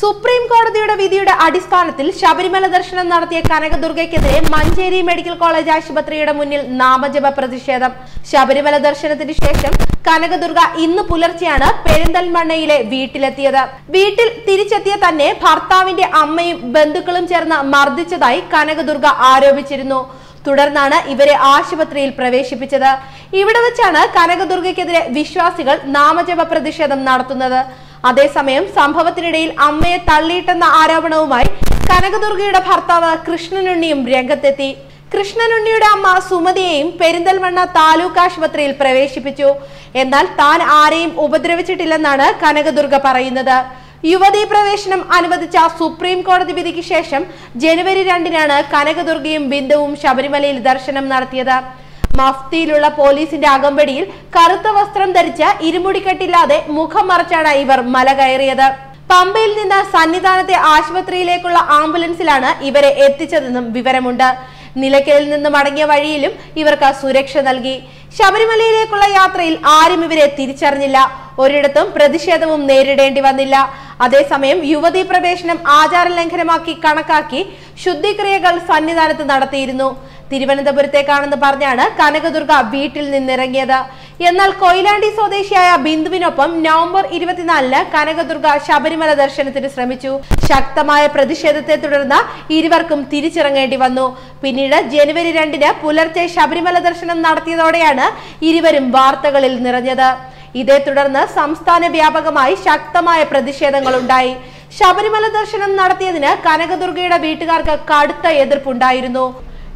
Supreme കോടതിയുടെ വിധിയുടെ അടിസ്ഥാനത്തിൽ ശബരിമല ദർശനം നടത്തിയ കനകദുർഗയ്ക്കെതിരെ മഞ്ചേരി മെഡിക്കൽ കോളേജ് ആശുപത്രിയുടെ മുന്നിൽ നാമജപ പ്രതിഷേധം. ശബരിമല ദർശനത്തിന് ശേഷം കനകദുർഗ ഇന്ന് പുലർച്ചെയാണ് പെരിന്തൽമണ്ണയിലെ വീട്ടിലെത്തിയത്. വീട്ടിൽ തിരിച്ചെത്തിയ തന്നെ ഭർത്താവിന്റെ അമ്മയും ബന്ധുക്കളും ചേർന്ന് മർദ്ദിച്ചതായി കനകദുർഗ ആരോപിച്ചിരുന്നു. തുടർന്നാണ് ഇവരെ ആശുപത്രിയിൽ പ്രവേശിപ്പിച്ചത്. ഇവിടെ വെച്ചാണ് കനകദുർഗയ്ക്കെതിരെ വിശ്വാസികൾ നാമജപ പ്രതിഷേധം നടത്തുന്നത്. അതേസമയം സംഭവത്തിനിടയിൽ അമ്മയെ തള്ളിയിട്ടെന്ന ആരോപണവുമായി കനകദുർഗയുടെ ഭർത്താവ് കൃഷ്ണനുണ്ണിയും രംഗത്തെത്തി. കൃഷ്ണനുണ്ണിയുടെ അമ്മ സുമതിയെയും പെരിന്തൽമണ്ണ താലൂക്ക് ആശുപത്രിയിൽ പ്രവേശിപ്പിച്ചു. എന്നാൽ താൻ ആരെയും ഉപദ്രവിച്ചിട്ടില്ലെന്നാണ് കനകദുർഗ പറയുന്നത്. യുവതീ പ്രവേശനം അനുവദിച്ച സുപ്രീം കോടതി വിധിക്ക് ശേഷം ജനുവരി രണ്ടിനാണ് കനകദുർഗയും ബിന്ദുവും ശബരിമലയിൽ ദർശനം നടത്തിയത്. മഫ്തിയിലുള്ള പോലീസിന്റെ അകമ്പടിയിൽ കറുത്ത വസ്ത്രം ധരിച്ച് ഇരുമുടിക്കെട്ടില്ലാതെ മുഖം മറച്ചാണ് ഇവർ മല കയറിയത്. പമ്പയിൽ നിന്ന് സന്നിധാനത്തെ ആശുപത്രിയിലേക്കുള്ള ആംബുലൻസിലാണ് ഇവരെ എത്തിച്ചതെന്നും വിവരമുണ്ട്. നിലയ്ക്കലിൽ നിന്ന് മടങ്ങിയ വഴിയിലും ഇവർക്ക് സുരക്ഷ നൽകി. ശബരിമലയിലേക്കുള്ള യാത്രയിൽ ആരും ഇവരെ തിരിച്ചറിഞ്ഞില്ല. ഒരിടത്തും പ്രതിഷേധവും നേരിടേണ്ടി വന്നില്ല. അതേസമയം യുവതീ പ്രവേശനം ആചാര ലംഘനമാക്കി കണക്കാക്കി ശുദ്ധിക്രിയകൾ സന്നിധാനത്ത് നടത്തിയിരുന്നു. തിരുവനന്തപുരത്തേക്കാണെന്ന് പറഞ്ഞാണ് കനകദുർഗ വീട്ടിൽ നിന്നിറങ്ങിയത്. എന്നാൽ കൊയിലാണ്ടി സ്വദേശിയായ ബിന്ദുവിനൊപ്പം നവംബർ ഇരുപത്തിനാലിന് കനകദുർഗ ശബരിമല ദർശനത്തിന് ശ്രമിച്ചു. ശക്തമായ പ്രതിഷേധത്തെ തുടർന്ന് ഇരുവർക്കും തിരിച്ചിറങ്ങേണ്ടി വന്നു. പിന്നീട് ജനുവരി രണ്ടിന് പുലർച്ചെ ശബരിമല ദർശനം നടത്തിയതോടെയാണ് ഇരുവരും വാർത്തകളിൽ നിറഞ്ഞത്. ഇതേ തുടർന്ന് സംസ്ഥാന വ്യാപകമായി ശക്തമായ പ്രതിഷേധങ്ങൾ ഉണ്ടായി ശബരിമല ദർശനം നടത്തിയതിന് കനകദുർഗയുടെ വീട്ടുകാർക്ക് കടുത്ത എതിർപ്പുണ്ടായിരുന്നു.